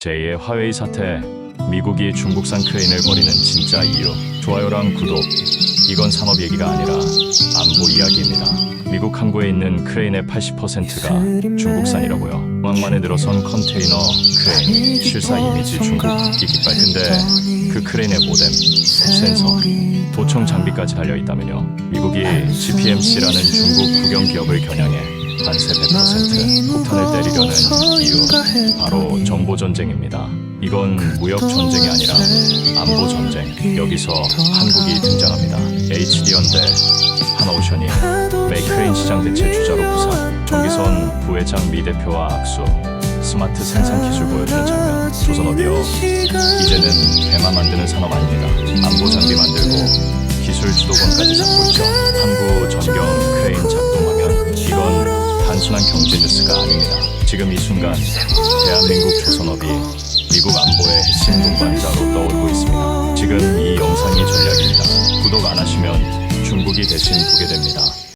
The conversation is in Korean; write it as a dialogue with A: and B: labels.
A: 제2의 화웨이 사태, 미국이 중국산 크레인을 버리는 진짜 이유. 좋아요랑 구독. 이건 산업 얘기가 아니라 안보 이야기입니다. 미국 항구에 있는 크레인의 80%가 중국산이라고요. 왕만에 들어선 컨테이너 크레인, 실사 이미지 중국 이 깃발. 근데 그 크레인의 모뎀, 센서, 도청 장비까지 달려 있다면요. 미국이 GPMC라는 중국 국영 기업을 겨냥해 관세 100% 폭탄을 때리려는 이유 바로 정보 전쟁입니다. 이건 무역 전쟁이 아니라 안보 전쟁. 여기서 한국이 등장합니다. HD 현대, 한오션이 메이크레인 시장 대체 주자로 부상. 정기선 부회장 미 대표와 악수. 스마트 생산 기술 보여주는 장면. 조선업이요. 이제는 배만 만드는 산업 아닙니다. 안보 장비 만들고 기술 주도권까지 잡고 있죠. 항구 전 단순한 경제 뉴스가 아닙니다. 지금 이 순간 대한민국 조선업이 미국 안보의 핵심 동반자로 떠오르고 있습니다. 지금 이 영상이 전략입니다. 구독 안 하시면 중국이 대신 보게 됩니다.